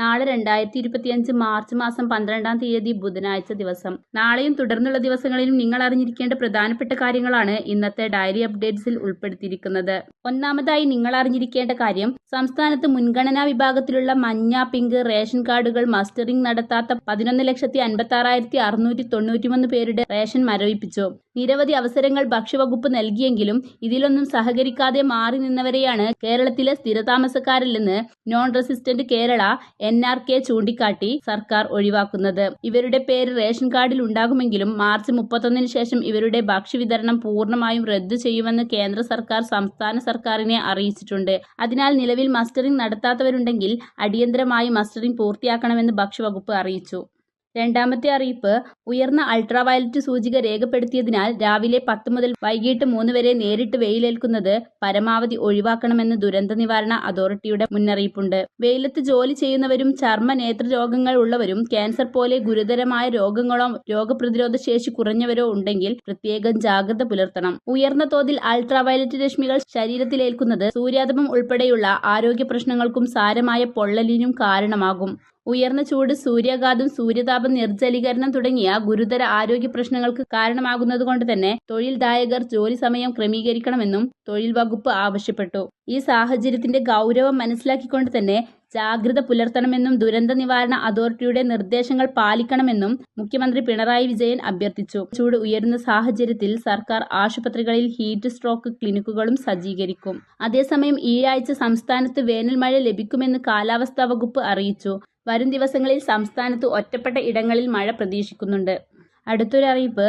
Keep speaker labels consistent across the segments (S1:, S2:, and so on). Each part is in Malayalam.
S1: നാളെ രണ്ടായിരത്തി ഇരുപത്തിയഞ്ച് മാർച്ച് മാസം പന്ത്രണ്ടാം തീയതി ബുധനാഴ്ച ദിവസം. നാളെയും തുടർന്നുള്ള ദിവസങ്ങളിലും നിങ്ങൾ അറിഞ്ഞിരിക്കേണ്ട പ്രധാനപ്പെട്ട കാര്യങ്ങളാണ് ഇന്നത്തെ ഡയറി അപ്ഡേറ്റ്സിൽ ഉൾപ്പെടുത്തിയിരിക്കുന്നത്. ഒന്നാമതായി നിങ്ങൾ അറിഞ്ഞിരിക്കേണ്ട കാര്യം സംസ്ഥാനത്ത് മുൻഗണനാ വിഭാഗത്തിലുള്ള മഞ്ഞ പിങ്ക് റേഷൻ കാർഡുകൾ മസ്റ്ററിംഗ് നടത്താത്ത പതിനൊന്ന് ലക്ഷത്തി അൻപത്തി ആറായിരത്തി അറുന്നൂറ്റി തൊണ്ണൂറ്റിമൂന്ന് പേരുടെ റേഷൻ മരവിപ്പിച്ചു. നിരവധി അവസരങ്ങൾ ഭക്ഷ്യവകുപ്പ് നൽകിയെങ്കിലും ഇതിലൊന്നും സഹകരിക്കാതെ മാറി നിന്നവരെയാണ് കേരളത്തിലെ സ്ഥിരതാമസക്കാരിൽ non resident Kerala N R K ചൂണ്ടിക്കാട്ടി സർക്കാർ ഒഴിവാക്കുന്നത്. ഇവരുടെ പേര് റേഷൻ കാർഡിൽ ഉണ്ടാകുമെങ്കിലും മാർച്ച് മുപ്പത്തൊന്നിന് ശേഷം ഇവരുടെ ഭക്ഷ്യവിതരണം പൂർണമായും റദ്ദു ചെയ്യുമെന്ന് കേന്ദ്ര സർക്കാർ സംസ്ഥാന സർക്കാരിനെ അറിയിച്ചിട്ടുണ്ട്. അതിനാൽ നിലവിൽ മസ്റ്ററിംഗ് നടത്താത്തവരുണ്ടെങ്കിൽ അടിയന്തരമായി മസ്റ്ററിംഗ് പൂർത്തിയാക്കണമെന്ന് ഭക്ഷ്യവകുപ്പ് അറിയിച്ചു. രണ്ടാമത്തെ അറിയിപ്പ് ഉയർന്ന അൾട്രാവയലറ്റ് സൂചിക രേഖപ്പെടുത്തിയതിനാൽ രാവിലെ പത്ത് മുതൽ വൈകിട്ട് മൂന്ന് വരെ നേരിട്ട് വെയിലേൽക്കുന്നത് പരമാവധി ഒഴിവാക്കണമെന്ന് ദുരന്ത നിവാരണ അതോറിറ്റിയുടെ മുന്നറിയിപ്പുണ്ട്. വെയിലത്ത് ജോലി ചെയ്യുന്നവരും ചർമ്മ നേത്ര രോഗങ്ങൾ ഉള്ളവരും ക്യാൻസർ പോലെ ഗുരുതരമായ രോഗങ്ങളോ രോഗപ്രതിരോധ ശേഷി കുറഞ്ഞവരോ ഉണ്ടെങ്കിൽ പ്രത്യേകം ജാഗ്രത പുലർത്തണം. ഉയർന്ന തോതിൽ അൾട്രാവയലറ്റ് രശ്മികൾ ശരീരത്തിലേൽക്കുന്നത് സൂര്യാതപം ഉൾപ്പെടെയുള്ള ആരോഗ്യ പ്രശ്നങ്ങൾക്കും സാരമായ പൊള്ളലിനും കാരണമാകും. ഉയർന്ന ചൂട് സൂര്യാഘാതം സൂര്യതാപ നിർജലീകരണം തുടങ്ങിയ ഗുരുതര ആരോഗ്യ പ്രശ്നങ്ങൾക്ക് കാരണമാകുന്നതുകൊണ്ട് തന്നെ തൊഴിൽദായകർ ജോലി സമയം ക്രമീകരിക്കണമെന്നും തൊഴിൽ വകുപ്പ് ആവശ്യപ്പെട്ടു. ഈ സാഹചര്യത്തിന്റെ ഗൗരവം മനസ്സിലാക്കിക്കൊണ്ട് തന്നെ ജാഗ്രത പുലർത്തണമെന്നും ദുരന്ത നിവാരണ അതോറിറ്റിയുടെ നിർദ്ദേശങ്ങൾ പാലിക്കണമെന്നും മുഖ്യമന്ത്രി പിണറായി വിജയൻ അഭ്യർത്ഥിച്ചു. ചൂട് ഉയരുന്ന സാഹചര്യത്തിൽ സർക്കാർ ആശുപത്രികളിൽ ഹീറ്റ് സ്ട്രോക്ക് ക്ലിനിക്കുകളും സജ്ജീകരിക്കും. അതേസമയം ഈ ആഴ്ച സംസ്ഥാനത്ത് വേനൽ മഴ ലഭിക്കുമെന്ന് കാലാവസ്ഥാ വകുപ്പ് അറിയിച്ചു. വരും ദിവസങ്ങളിൽ സംസ്ഥാനത്ത് ഒറ്റപ്പെട്ട ഇടങ്ങളിൽ മഴ പ്രതീക്ഷിക്കുന്നുണ്ട്. അടുത്തൊരു അറിയിപ്പ്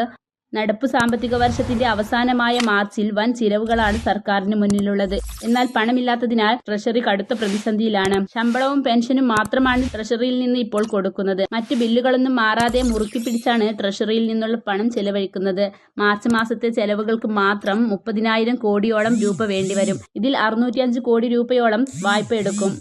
S1: നടപ്പു സാമ്പത്തിക വർഷത്തിന്റെ അവസാനമായ മാർച്ചിൽ വൻ ചിലവുകളാണ് സർക്കാരിന് മുന്നിലുള്ളത്. എന്നാൽ പണമില്ലാത്തതിനാൽ ട്രഷറി കടുത്ത പ്രതിസന്ധിയിലാണ്. ശമ്പളവും പെൻഷനും മാത്രമാണ് ട്രഷറിയിൽ നിന്ന് ഇപ്പോൾ കൊടുക്കുന്നത്. മറ്റു ബില്ലുകളൊന്നും മാറാതെ മുറുക്കി പിടിച്ചാണ് ട്രഷറിയിൽ നിന്നുള്ള പണം ചെലവഴിക്കുന്നത്. മാർച്ച് മാസത്തെ ചെലവുകൾക്ക് മാത്രം മുപ്പതിനായിരം കോടിയോളം രൂപ വേണ്ടിവരും. ഇതിൽ അറുന്നൂറ്റിയഞ്ച് കോടി രൂപയോളം വായ്പ എടുക്കും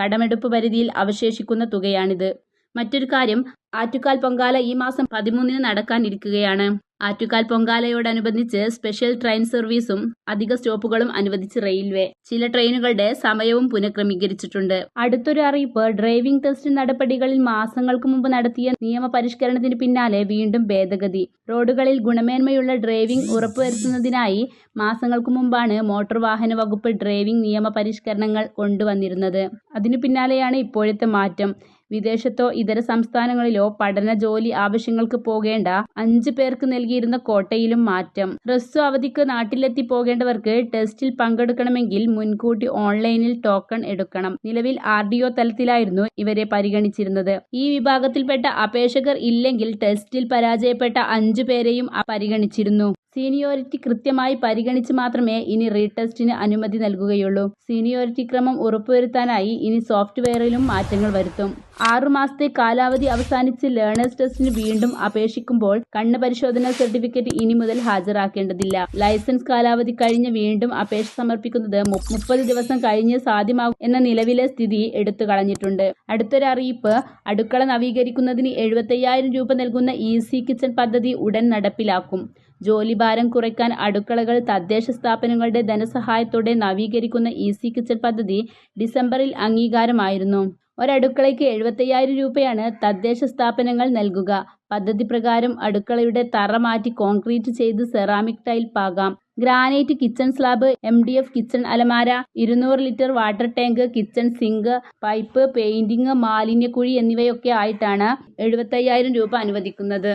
S1: കടമെടുപ്പ് പരിധിയിൽ അവശേഷിക്കുന്ന തുകയാണിത്. മറ്റൊരു കാര്യം ആറ്റുകാൽ പൊങ്കാല ഈ മാസം പതിമൂന്നിന് നടക്കാനിരിക്കുകയാണ്. ആറ്റുകാൽ പൊങ്കാലയോടനുബന്ധിച്ച് സ്പെഷ്യൽ ട്രെയിൻ സർവീസും അധിക സ്റ്റോപ്പുകളും അനുവദിച്ച് റെയിൽവേ. ചില ട്രെയിനുകളുടെ സമയവും പുനഃക്രമീകരിച്ചിട്ടുണ്ട്. അടുത്തൊരു അറിയിപ്പ് ഡ്രൈവിംഗ് ടെസ്റ്റ് നടപടികളിൽ മാസങ്ങൾക്ക് മുമ്പ് നടത്തിയ നിയമപരിഷ്കരണത്തിന് പിന്നാലെ വീണ്ടും ഭേദഗതി. റോഡുകളിൽ ഗുണമേന്മയുള്ള ഡ്രൈവിംഗ് ഉറപ്പുവരുത്തുന്നതിനായി മാസങ്ങൾക്ക് മുമ്പാണ് മോട്ടോർ വാഹന വകുപ്പ് ഡ്രൈവിംഗ് നിയമപരിഷ്കരണങ്ങൾ കൊണ്ടുവന്നിരുന്നത്. അതിനു പിന്നാലെയാണ് ഇപ്പോഴത്തെ മാറ്റം. വിദേശത്തോ ഇതര സംസ്ഥാനങ്ങളിലോ പഠന ജോലി ആവശ്യങ്ങൾക്ക് പോകേണ്ട അഞ്ച് പേർക്ക് നൽകിയിരുന്ന കോട്ടയിലും മാറ്റം. ഹ്രസ്വ അവധിക്ക് നാട്ടിലെത്തി പോകേണ്ടവർക്ക് ടെസ്റ്റിൽ പങ്കെടുക്കണമെങ്കിൽ മുൻകൂട്ടി ഓൺലൈനിൽ ടോക്കൺ എടുക്കണം. നിലവിൽ ആർ ഡി ഒ തലത്തിലായിരുന്നു ഇവരെ പരിഗണിച്ചിരുന്നത്. ഈ വിഭാഗത്തിൽപ്പെട്ട അപേക്ഷകർ ഇല്ലെങ്കിൽ ടെസ്റ്റിൽ പരാജയപ്പെട്ട അഞ്ചു പേരെയും പരിഗണിച്ചിരുന്നു സീനിയോറിറ്റി കൃത്യമായി പരിഗണിച്ച് മാത്രമേ ഇനി റീടെസ്റ്റിന് അനുമതി നൽകുകയുള്ളൂ. സീനിയോറിറ്റി ക്രമം ഉറപ്പുവരുത്താനായി ഇനി സോഫ്റ്റ്വെയറിലും മാറ്റങ്ങൾ വരുത്തും. ആറുമാസത്തെ കാലാവധി അവസാനിച്ച് ലേണേഴ്സ് ടെസ്റ്റിന് വീണ്ടും അപേക്ഷിക്കുമ്പോൾ കണ്ണ് പരിശോധനാ സർട്ടിഫിക്കറ്റ് ഇനി മുതൽ ഹാജരാക്കേണ്ടതില്ല. ലൈസൻസ് കാലാവധി കഴിഞ്ഞ് വീണ്ടും അപേക്ഷ സമർപ്പിക്കുന്നത് മുപ്പത് ദിവസം കഴിഞ്ഞ് സാധ്യമാകും എന്ന നിലവിലെ സ്ഥിതി എടുത്തു കളഞ്ഞിട്ടുണ്ട് അടുത്തൊരു അറിയിപ്പ് അടുക്കള നവീകരിക്കുന്നതിന് എഴുപത്തയ്യായിരം രൂപ നൽകുന്ന ഈസി കിച്ചൺ പദ്ധതി ഉടൻ നടപ്പിലാക്കും. ജോലിഭാരം കുറയ്ക്കാൻ അടുക്കളകൾ തദ്ദേശ സ്ഥാപനങ്ങളുടെ ധനസഹായത്തോടെ നവീകരിക്കുന്ന ഈസി കിച്ചൺ പദ്ധതി ഡിസംബറിൽ അംഗീകാരമായിരുന്നു. ഒരടുക്കളയ്ക്ക് എഴുപത്തയ്യായിരം രൂപയാണ് തദ്ദേശ സ്ഥാപനങ്ങൾ നൽകുക. പദ്ധതി പ്രകാരം അടുക്കളയുടെ തറ മാറ്റി കോൺക്രീറ്റ് ചെയ്ത് ceramic tile പാകാം. Granite kitchen slab M D F kitchen അലമാര ഇരുന്നൂറ് litre water tank kitchen sink pipe painting മാലിന്യക്കുഴി എന്നിവയൊക്കെ ആയിട്ടാണ് എഴുപത്തയ്യായിരം രൂപ അനുവദിക്കുന്നത്.